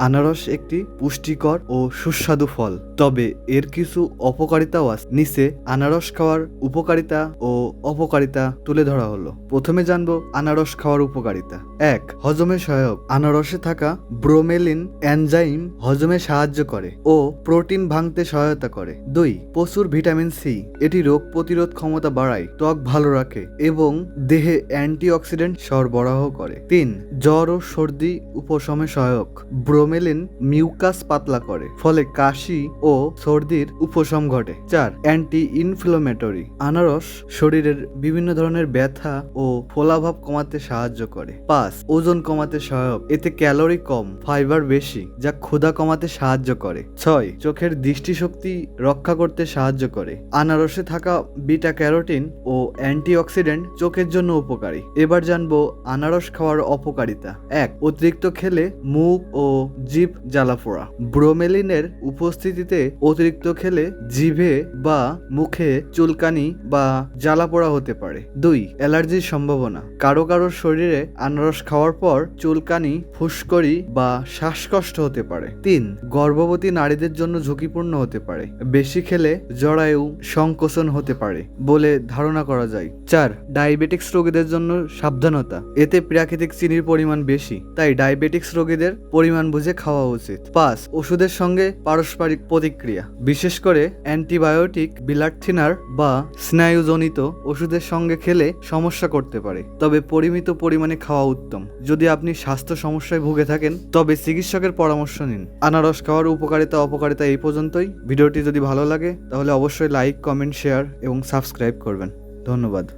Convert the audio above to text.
আনারস একটি পুষ্টিকর ও সুস্বাদু ফল। তবে এর কিছু অপকারিতাও আছে। নিচে আনারস খাওয়ার উপকারিতা ও অপকারিতা তুলে ধরা হলো। প্রথমে জানব আনারস খাওয়ার উপকারিতা। এক, হজমে সহায়ক। আনারসে থাকা ব্রোমেলিন এনজাইম হজমে সাহায্য করে ও প্রোটিন ভাঙতে সহায়তা করে। দুই, প্রচুর ভিটামিন সি। এটি রোগ প্রতিরোধ ক্ষমতা বাড়ায়, ত্বক ভালো রাখে এবং দেহে অ্যান্টিঅক্সিডেন্ট সরবরাহ করে। তিন, জ্বর ও সর্দি উপশমে সহায়ক। ব্রোমেলিন মিউকাস পাতলা করে, ফলে কাশি ও সর্দির উপশম ঘটে। চার অ্যান্টি ইনফ্লামেটরি আনারস শরীরের বিভিন্ন ধরনের ব্যথা ও ফোলাভাব কমাতে সাহায্য করে। পাঁচ, ওজন কমাতে সহায়ক, এতে ক্যালোরি কম, ফাইবার বেশি, যা ক্ষুধা কমাতে সাহায্য করে। ছয়, চোখের দৃষ্টিশক্তি রক্ষা করতে সাহায্য করে। আনারসে থাকা বিটা ক্যারোটিন ও অ্যান্টিঅক্সিডেন্ট চোখের জন্য উপকারী। এবার জানব আনারস খাওয়ার অপকারিতা। এক, অতিরিক্ত খেলে মুখ ও জিভ জ্বালাপোড়া ব্রোমেলিনের উপস্থিতিতে অতিরিক্ত খেলে জিভে বা মুখে চুলকানি বা জ্বালাপোড়া হতে পারে। দুই, অ্যালার্জির সম্ভাবনা। কারও কারও শরীরে আনারস খাওয়ার পর চুলকানি, ফুসকড়ি বা শ্বাসকষ্ট হতে পারে। তিন, গর্ভবতী নারীদের জন্য ঝুঁকিপূর্ণ হতে পারে। বেশি খেলে জরায়ু সংকোচন হতে পারে বলে ধারণা করা যায়। চার, ডায়াবেটিক্স রোগীদের জন্য সাবধানতা। এতে প্রাকৃতিক চিনির পরিমাণ বেশি, তাই ডায়াবেটিক্স রোগীদের পরিমাণ বুঝে খাওয়া উচিত। পাঁচ, ওষুধের সঙ্গে পারস্পরিক প্রতিক্রিয়া। বিশেষ করে অ্যান্টিবায়োটিক বিলাট থিনার বা স্নায়ুজনিত ওষুধের সঙ্গে খেলে সমস্যা করতে পারে। তবে পরিমিত পরিমাণে খাওয়া উত্তম। যদি আপনি স্বাস্থ্য সমস্যায় ভুগে থাকেন, তবে চিকিৎসকের পরামর্শ নিন। আনারস খাওয়ার উপকারিতা, অপকারিতা এই পর্যন্তই। ভিডিওটি যদি ভালো লাগে, তাহলে অবশ্যই লাইক, কমেন্ট, শেয়ার এবং সাবস্ক্রাইব করবেন। ধন্যবাদ।